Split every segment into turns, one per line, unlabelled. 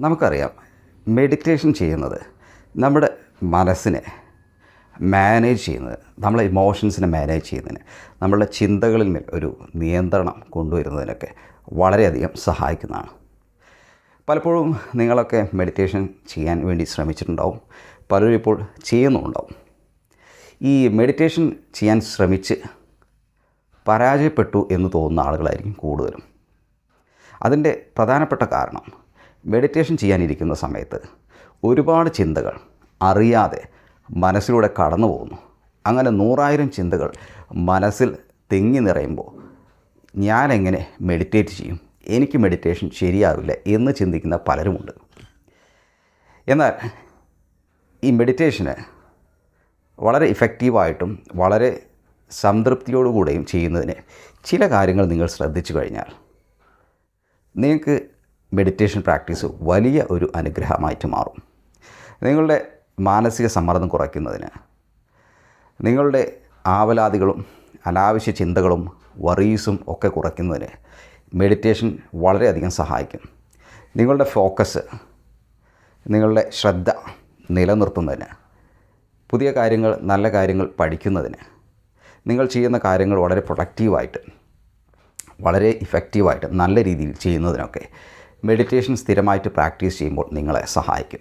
നമുക്കറിയാം മെഡിറ്റേഷൻ ചെയ്യുന്നത് നമ്മുടെ മനസ്സിനെ മാനേജ് ചെയ്യുന്നത് നമ്മളെ ഇമോഷൻസിനെ മാനേജ് ചെയ്യുന്നതിന് നമ്മളുടെ ചിന്തകളിൽ മേൽ ഒരു നിയന്ത്രണം കൊണ്ടുവരുന്നതിനൊക്കെ വളരെയധികം സഹായിക്കുന്നതാണ്. പലപ്പോഴും നിങ്ങളൊക്കെ മെഡിറ്റേഷൻ ചെയ്യാൻ വേണ്ടി ശ്രമിച്ചിട്ടുണ്ടാവും പലരും ഇപ്പോൾ ചെയ്യുന്നുണ്ടാവും ഈ മെഡിറ്റേഷൻ ചെയ്യാൻ ശ്രമിച്ച് പരാജയപ്പെട്ടു എന്ന് തോന്നുന്ന ആളുകളായിരിക്കും കൂടുതലും. അതിന്റെ പ്രധാനപ്പെട്ട കാരണം മെഡിറ്റേഷൻ ചെയ്യാനിരിക്കുന്ന സമയത്ത് ഒരുപാട് ചിന്തകൾ അറിയാതെ മനസ്സിലൂടെ കടന്നു പോകുന്നു. അങ്ങനെ നൂറായിരം ചിന്തകൾ മനസ്സിൽ തിങ്ങി നിറയുമ്പോൾ ഞാനെങ്ങനെ മെഡിറ്റേറ്റ് ചെയ്യും? എനിക്ക് മെഡിറ്റേഷൻ ശരിയാവില്ല എന്ന് ചിന്തിക്കുന്ന പലരുമുണ്ട്. എന്നാൽ ഈ മെഡിറ്റേഷന് വളരെ ഇഫക്റ്റീവായിട്ടും വളരെ സംതൃപ്തിയോടുകൂടെയും ചെയ്യുന്നതിന് ചില കാര്യങ്ങൾ നിങ്ങൾ ശ്രദ്ധിച്ചു കഴിഞ്ഞാൽ നിങ്ങൾക്ക് മെഡിറ്റേഷൻ പ്രാക്ടീസ് വലിയ ഒരു അനുഗ്രഹമായിട്ട് മാറും. നിങ്ങളുടെ മാനസിക സമ്മർദ്ദം കുറയ്ക്കുന്നതിന് നിങ്ങളുടെ ആവലാതികളും അനാവശ്യ ചിന്തകളും വറീസും ഒക്കെ കുറയ്ക്കുന്നതിന് മെഡിറ്റേഷൻ വളരെയധികം സഹായിക്കും. നിങ്ങളുടെ ഫോക്കസ് നിങ്ങളുടെ ശ്രദ്ധ നിലനിർത്തുന്നതിന് പുതിയ കാര്യങ്ങൾ നല്ല കാര്യങ്ങൾ പഠിക്കുന്നതിന് നിങ്ങൾ ചെയ്യുന്ന കാര്യങ്ങൾ വളരെ പ്രൊഡക്റ്റീവായിട്ട് വളരെ ഇഫക്റ്റീവായിട്ട് നല്ല രീതിയിൽ ചെയ്യുന്നതിനൊക്കെ മെഡിറ്റേഷൻ സ്ഥിരമായിട്ട് പ്രാക്ടീസ് ചെയ്യുമ്പോൾ നിങ്ങളെ സഹായിക്കും.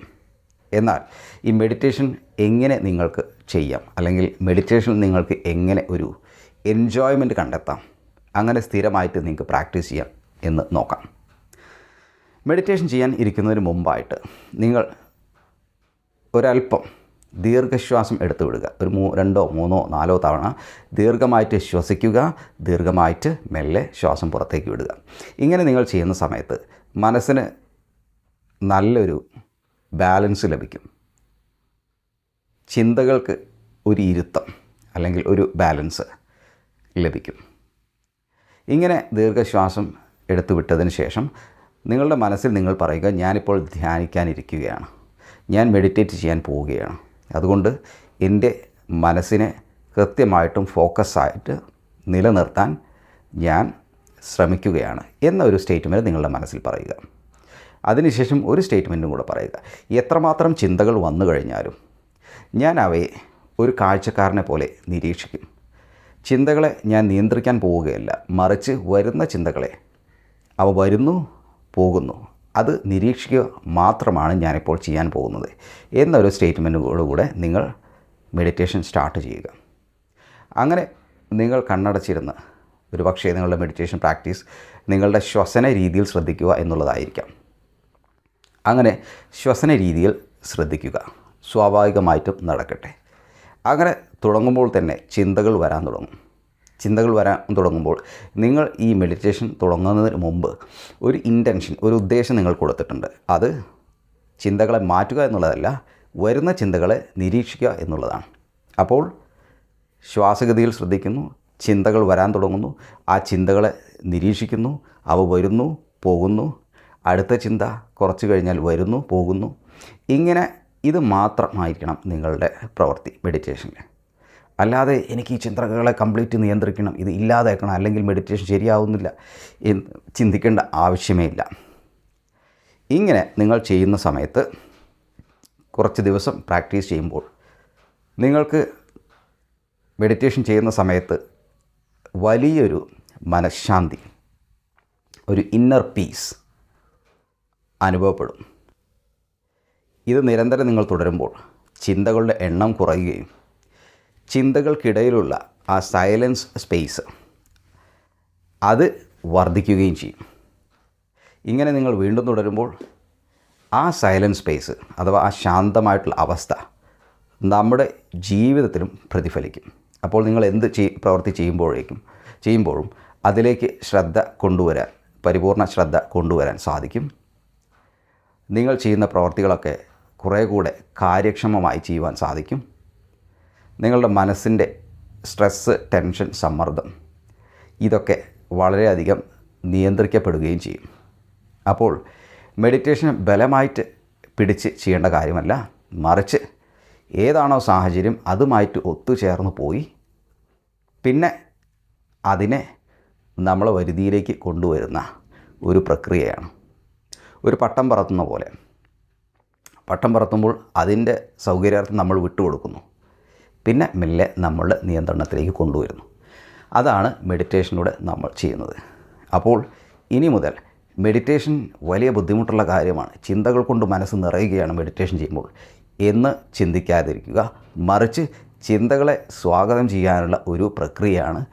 എന്നാൽ ഈ മെഡിറ്റേഷൻ എങ്ങനെ നിങ്ങൾക്ക് ചെയ്യാം? അല്ലെങ്കിൽ മെഡിറ്റേഷൻ നിങ്ങൾക്ക് എങ്ങനെ ഒരു എൻജോയ്മെന്റ് കണ്ടെത്താം? അങ്ങനെ സ്ഥിരമായിട്ട് നിങ്ങൾക്ക് പ്രാക്ടീസ് ചെയ്യാം എന്ന് നോക്കാം. മെഡിറ്റേഷൻ ചെയ്യാൻ ഇരിക്കുന്നതിന് മുമ്പായിട്ട് നിങ്ങൾ ഒരല്പം ദീർഘശ്വാസം എടുത്തു വിടുക. ഒരു മൂ രണ്ടോ മൂന്നോ നാലോ തവണ ദീർഘമായിട്ട് ശ്വസിക്കുക ദീർഘമായിട്ട് മെല്ലെ ശ്വാസം പുറത്തേക്ക് വിടുക. ഇങ്ങനെ നിങ്ങൾ ചെയ്യുന്ന സമയത്ത് മനസ്സിന് നല്ലൊരു ബാലൻസ് ലഭിക്കും. ചിന്തകൾക്ക് ഒരു ഇരുത്തം അല്ലെങ്കിൽ ഒരു ബാലൻസ് ലഭിക്കും. ഇങ്ങനെ ദീർഘശ്വാസം എടുത്തു വിട്ടതിന് ശേഷം നിങ്ങളുടെ മനസ്സിൽ നിങ്ങൾ പറയുക ഞാനിപ്പോൾ ധ്യാനിക്കാനിരിക്കുകയാണ്. ഞാൻ മെഡിറ്റേറ്റ് ചെയ്യാൻ പോവുകയാണ്. അതുകൊണ്ട് എന്റെ മനസ്സിനെ കൃത്യമായിട്ടും ഫോക്കസായിട്ട് നിലനിർത്താൻ ഞാൻ ശ്രമിക്കുകയാണ് എന്ന ഒരു സ്റ്റേറ്റ്മെന്റ് നിങ്ങളുടെ മനസ്സിൽ പറയുക. അതിനുശേഷം ഒരു സ്റ്റേറ്റ്മെന്റും കൂടെ പറയുക. എത്രമാത്രം ചിന്തകൾ വന്നു കഴിഞ്ഞാലും ഞാൻ അവയെ ഒരു കാഴ്ചക്കാരനെ പോലെ നിരീക്ഷിക്കും. ചിന്തകളെ ഞാൻ നിയന്ത്രിക്കാൻ പോവുകയല്ല മറിച്ച് വരുന്ന ചിന്തകളെ അവ വരുന്നു പോകുന്നു. അത് നിരീക്ഷിക്കുക മാത്രമാണ് ഞാനിപ്പോൾ ചെയ്യാൻ പോകുന്നത് എന്നൊരു സ്റ്റേറ്റ്മെന്റോടുകൂടെ നിങ്ങൾ മെഡിറ്റേഷൻ സ്റ്റാർട്ട് ചെയ്യുക. അങ്ങനെ നിങ്ങൾ കണ്ണടച്ചിരുന്ന് ഒരു പക്ഷേ നിങ്ങളുടെ മെഡിറ്റേഷൻ പ്രാക്ടീസ് നിങ്ങളുടെ ശ്വസന രീതിയിൽ ശ്രദ്ധിക്കുക എന്നുള്ളതായിരിക്കാം. അങ്ങനെ ശ്വസന രീതിയിൽ ശ്രദ്ധിക്കുക. സ്വാഭാവികമായിട്ടും നടക്കട്ടെ. അങ്ങനെ തുടങ്ങുമ്പോൾ തന്നെ ചിന്തകൾ വരാൻ തുടങ്ങും. ചിന്തകൾ വരാൻ തുടങ്ങുമ്പോൾ നിങ്ങൾ ഈ മെഡിറ്റേഷൻ തുടങ്ങുന്നതിന് മുമ്പ് ഒരു ഇന്റൻഷൻ ഒരു ഉദ്ദേശം നിങ്ങൾ കൊടുത്തിട്ടുണ്ട്. അത് ചിന്തകളെ മാറ്റുക എന്നുള്ളതല്ല വരുന്ന ചിന്തകളെ നിരീക്ഷിക്കുക എന്നുള്ളതാണ്. അപ്പോൾ ശ്വാസഗതിയിൽ ശ്രദ്ധിക്കുന്നു ചിന്തകൾ വരാൻ തുടങ്ങുന്നു. ആ ചിന്തകളെ നിരീക്ഷിക്കുന്നു അവ വരുന്നു പോകുന്നു. അടുത്ത ചിന്ത കുറച്ച് കഴിഞ്ഞാൽ വരുന്നു പോകുന്നു. ഇങ്ങനെ ഇത് മാത്രമായിരിക്കണം നിങ്ങളുടെ പ്രവൃത്തി മെഡിറ്റേഷനിൽ അല്ലാതെ എനിക്ക് ഈ ചിന്തകളെ കംപ്ലീറ്റ് നിയന്ത്രിക്കണം ഇത് ഇല്ലാതാക്കണം അല്ലെങ്കിൽ മെഡിറ്റേഷൻ ശരിയാവുന്നില്ല എന്ന് ചിന്തിക്കേണ്ട ആവശ്യമേ ഇല്ല. ഇങ്ങനെ നിങ്ങൾ ചെയ്യുന്ന സമയത്ത് കുറച്ച് ദിവസം പ്രാക്ടീസ് ചെയ്യുമ്പോൾ നിങ്ങൾക്ക് മെഡിറ്റേഷൻ ചെയ്യുന്ന സമയത്ത് വലിയൊരു മനഃശാന്തി ഒരു ഇന്നർ പീസ് അനുഭവപ്പെടും. ഇത് നിരന്തരം നിങ്ങൾ തുടരുമ്പോൾ ചിന്തകളുടെ എണ്ണം കുറയുകയും ചിന്തകൾക്കിടയിലുള്ള ആ സൈലൻസ് സ്പേസ് അത് വർദ്ധിക്കുകയും ചെയ്യും. ഇങ്ങനെ നിങ്ങൾ വീണ്ടും തുടരുമ്പോൾ ആ സൈലൻസ് സ്പേസ് അഥവാ ആ ശാന്തമായിട്ടുള്ള അവസ്ഥ നമ്മുടെ ജീവിതത്തിലും പ്രതിഫലിക്കും. അപ്പോൾ നിങ്ങൾ എന്ത് ചെയ് പ്രവൃത്തി ചെയ്യുമ്പോഴേക്കും ചെയ്യുമ്പോഴും അതിലേക്ക് ശ്രദ്ധ കൊണ്ടുവരാൻ പരിപൂർണ ശ്രദ്ധ കൊണ്ടുവരാൻ സാധിക്കും. നിങ്ങൾ ചെയ്യുന്ന പ്രവർത്തികളൊക്കെ കുറേ കൂടെ കാര്യക്ഷമമായി ചെയ്യുവാൻ സാധിക്കും. നിങ്ങളുടെ മനസ്സിന്റെ സ്ട്രെസ്സ് ടെൻഷൻ സമ്മർദ്ദം ഇതൊക്കെ വളരെയധികം നിയന്ത്രിക്കപ്പെടുകയും ചെയ്യും. അപ്പോൾ മെഡിറ്റേഷൻ ബലമായിട്ട് പിടിച്ച് ചെയ്യേണ്ട കാര്യമല്ല മറിച്ച് ഏതാണോ സാഹചര്യം അതുമായിട്ട് ഒത്തുചേർന്ന് പോയി. പിന്നെ അതിനെ നമ്മളെ വരുതിയിലേക്ക് കൊണ്ടുവരുന്ന ഒരു പ്രക്രിയയാണ്. ഒരു പട്ടം പറത്തുന്ന പോലെ. പട്ടം പറത്തുമ്പോൾ അതിന്റെ സൗകര്യാർത്ഥം നമ്മൾ വിട്ടുകൊടുക്കുന്നു. പിന്നെ മെല്ലെ നമ്മൾ നിയന്ത്രണത്തിലേക്ക് കൊണ്ടുവരുന്നു. അതാണ് മെഡിറ്റേഷനിലൂടെ നമ്മൾ ചെയ്യുന്നത്. അപ്പോൾ ഇനി മുതൽ മെഡിറ്റേഷൻ വലിയ ബുദ്ധിമുട്ടുള്ള കാര്യമാണ്. ചിന്തകൾ കൊണ്ട് മനസ്സ് നിറയുകയാണ് മെഡിറ്റേഷൻ ചെയ്യുമ്പോൾ. എന്ന് ചിന്തിക്കാതിരിക്കുക. മറിച്ച് ചിന്തകളെ സ്വാഗതം ചെയ്യാനുള്ള ഒരു പ്രക്രിയയാണ്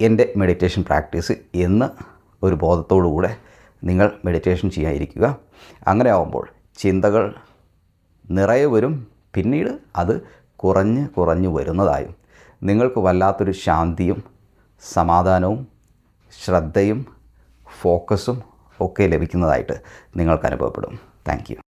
എന്റെ മെഡിറ്റേഷൻ പ്രാക്ടീസ് എന്ന് ഒരു ബോധത്തോടുകൂടെ നിങ്ങൾ മെഡിറ്റേഷൻ ചെയ്യാതിരിക്കുക. അങ്ങനെ ആവുമ്പോൾ ചിന്തകൾ നിറയെ വരും പിന്നീട് അത് കുറഞ്ഞ് കുറഞ്ഞു വരുന്നതായും നിങ്ങൾക്ക് വല്ലാത്തൊരു ശാന്തിയും സമാധാനവും ശ്രദ്ധയും ഫോക്കസും ഒക്കെ ലഭിക്കുന്നതായിട്ട് നിങ്ങൾക്ക് അനുഭവപ്പെടും. താങ്ക്